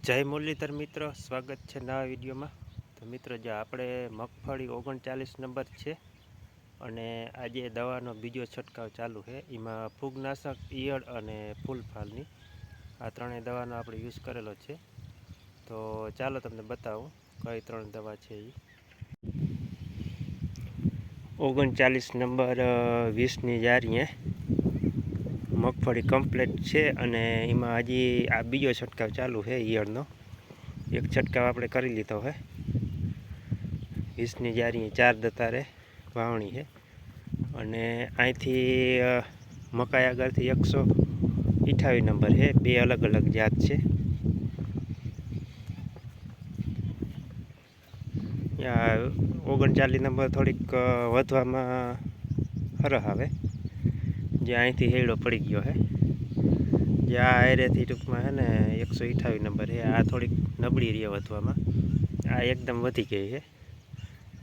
જય મુરલીધર મિત્રો, સ્વાગત છે નવા વિડીયોમાં. તો મિત્રો, જો આપણે મગફળી ઓગણચાલીસ નંબર છે અને આજે દવાનો બીજો છંટકાવ ચાલુ છે. એમાં ફૂગનાશક, ઈયળ અને ફૂલફાલની આ ત્રણેય દવાનો આપણે યુઝ કરેલો છે. તો ચાલો તમને બતાવું કઈ ત્રણ દવા છે એ ઓગણચાલીસ નંબર વીસની જારીએ મગફળી કમ્પ્લીટ છે અને એમાં હજી આ બીજો છંટકાવ ચાલુ છે ઈયળનો. એક છંટકાવ આપણે કરી લીધો છે. વીસની જારી ચાર દતારે વાવણી છે. અને અહીંથી મકાઈ આગળથી એકસો અઠાવીસ નંબર છે. બે અલગ અલગ જાત છે. ઓગણચાલીસ નંબર થોડીક વધવામાં હરહ આવે. જે અહીંથી હેડો પડી ગયો હે. જે આ એરેથી ટૂંકમાં છે ને એકસો અઠાવીસ નંબર છે આ થોડીક નબળી રહી વધવામાં આ એકદમ વધી ગઈ છે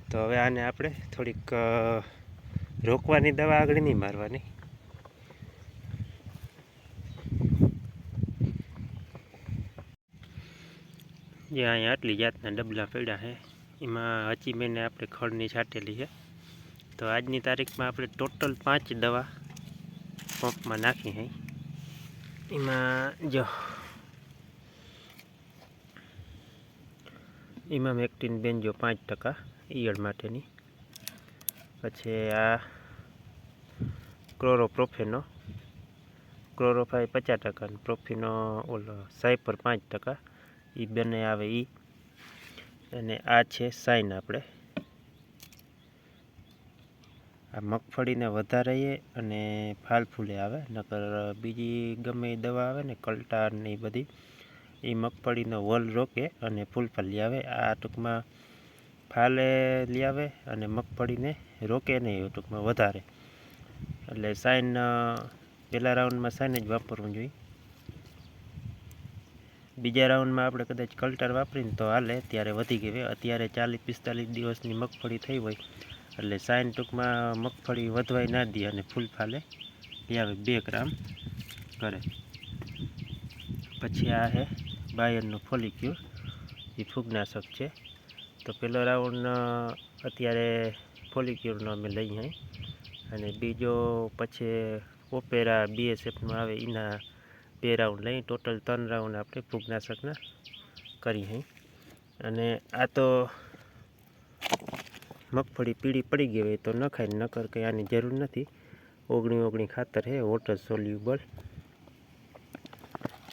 તો હવે આને આપણે થોડીક રોકવાની દવા આગળ નહીં મારવાની. જે અહીંયા આટલી જાતના ડબલા પડ્યા છે એમાં હચી મહિને આપણે ખડની છાંટેલી છે તો આજની તારીખમાં આપણે ટોટલ પાંચ દવા પંપમાં નાખી હે. એમાં જો. એમાં મેક્ટિન બેન્જો પાંચ ટકા ઈયળ માટેની. પછી આ ક્લોરોપ્રોફેનો. ક્લોરોફાઈ પચાસ ટકા અને પ્રોફીનો ઓલો સાયપર પાંચ ટકા. એ બંને આવે એ અને આ છે સાઈન આપણે. આ મગફળીને વધારે અને ફાલ ફૂલે આવે, નકર બીજી ગમે એ દવા આવે ને કલ્ટાર ને એ બધી એ મગફળીનો વલ રોકે અને ફૂલફાલ લઈ આવે. આ ટૂંકમાં ફાલે આવે અને મગફળીને રોકે નહીં ટૂંકમાં વધારે. એટલે સાઇન પહેલા રાઉન્ડમાં સાઇન જ વાપરવું જોઈએ. બીજા રાઉન્ડમાં આપણે કદાચ કલ્ટર વાપરીને તો હાલે, ત્યારે વધી ગઈ. અત્યારે ચાલીસ પિસ્તાલીસ દિવસની મગફળી થઈ હોય એટલે સાઈન ટૂંકમાં મગફળી વધવાય ના દે અને ફૂલ ફાલે. એ આવે બે ગ્રામ કરે. પછી આ છે બાયરનું ફોલિક્યુર એ ફૂગનાશક છે. તો પેલો રાઉન્ડ અત્યારે ફોલિક્યુરનો અમે લઈ અહીં અને બીજો પછી ઓપેરા બીએસએફનો આવે એના બે રાઉન્ડ લઈ ટોટલ ત્રણ રાઉન્ડ આપણે ફૂગનાશકના કરી અહીં અને આ તો મગફળી પીળી પડી ગઈ હોય તો નખાય નકર કંઈ આની જરૂર નથી. ઓગણી ઓગણી ખાતર છે વોટર સોલ્યુબલ.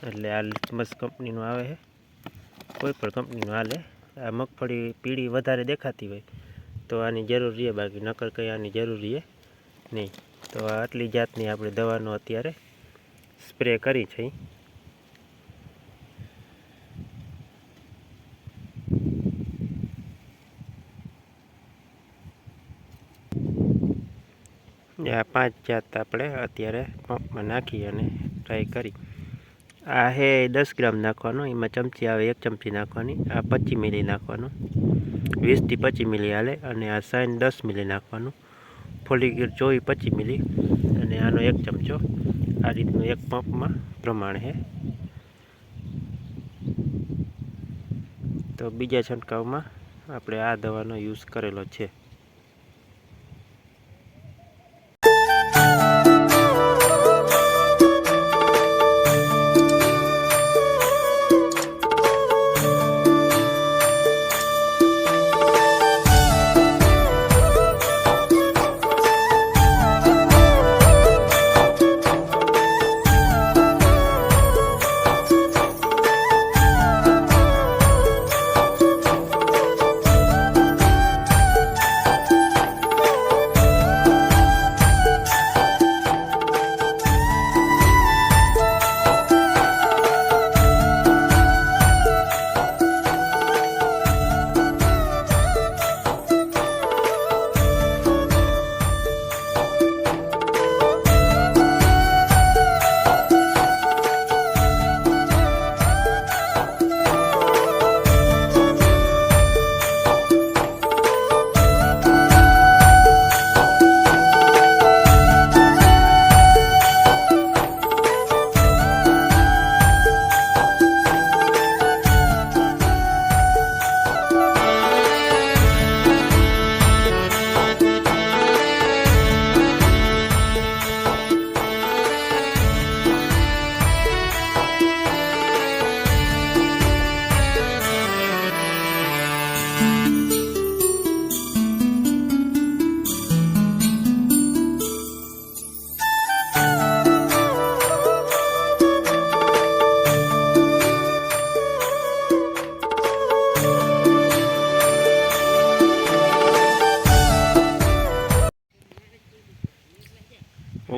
એટલે આ લિટમસ કંપનીનું આવે છે કોઈ પણ કંપનીનું હાલે. આ મગફળી પીળી વધારે દેખાતી હોય તો આની જરૂર રહે, બાકી નકર કંઈ આની જરૂર રહે નહીં. તો આટલી જાતની આપણે દવાનો અત્યારે સ્પ્રે કરી છે. આ પાંચ જાત આપણે અત્યારે પંપમાં નાખી અને ટ્રાય કરી. આ હે દસ ગ્રામ નાખવાનું, એમાં ચમચી આવે એક ચમચી નાખવાની, આ પચીસ મિલી નાખવાનું વીસથી પચીસ મિલી હાલે, અને આ સાઈન દસ મિલી નાખવાનું. ફોલિક્યુર ચોવીસ પચીસ મિલી, અને આનો એક ચમચો આ રીતનું એક પંપમાં પ્રમાણ છે તો બીજા છંટકાવમાં આપણે આ દવાનો યુઝ કરેલો છે.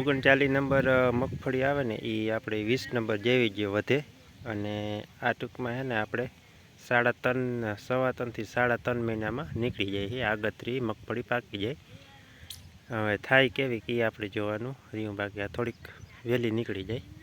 ઓગણચાલીસ નંબર મગફળી આવે ને એ આપણે વીસ નંબર જેવી જ વધે. અને આ ટૂંકમાં છે ને આપણે સાડા ત્રણ, સવા ત્રણથી સાડા ત્રણ મહિનામાં નીકળી જાય છે. આગતરી મગફળી પાકી જાય. હવે થાય કેવી કે આપણે જોવાનું રહ્યું બાકી આ થોડીક વહેલી નીકળી જાય.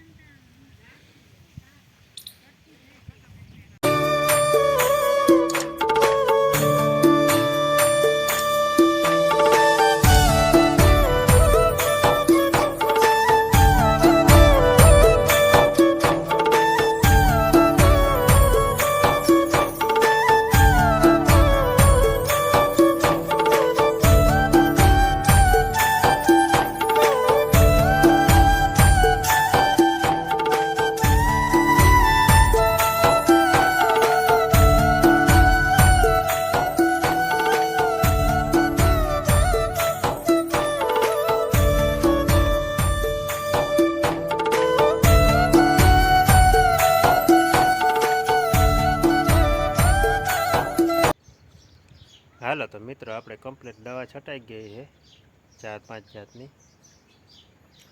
હાલો તો મિત્રો, આપણે કમ્પ્લીટ દવા છટાઈ ગઈ છે, ચાર પાંચ જાતની.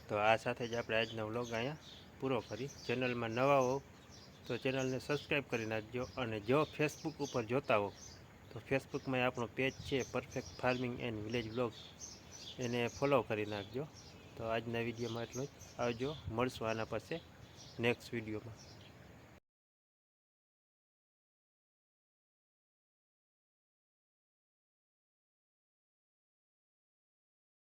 તો આ સાથે જ આપણે આજનો વ્લોગ અહીંયા પૂરો કરી. ચેનલમાં નવા હો તો ચેનલને સબસ્ક્રાઈબ કરી નાખજો અને જો ફેસબુક ઉપર જોતા હો તો ફેસબુકમાં આપણો પેજ છે perfect farming and village blog એને ફોલો કરી નાખજો. તો આજના વિડીયોમાં એટલું જ. આવજો, મળશું આના પાસે નેક્સ્ટ વિડીયોમાં.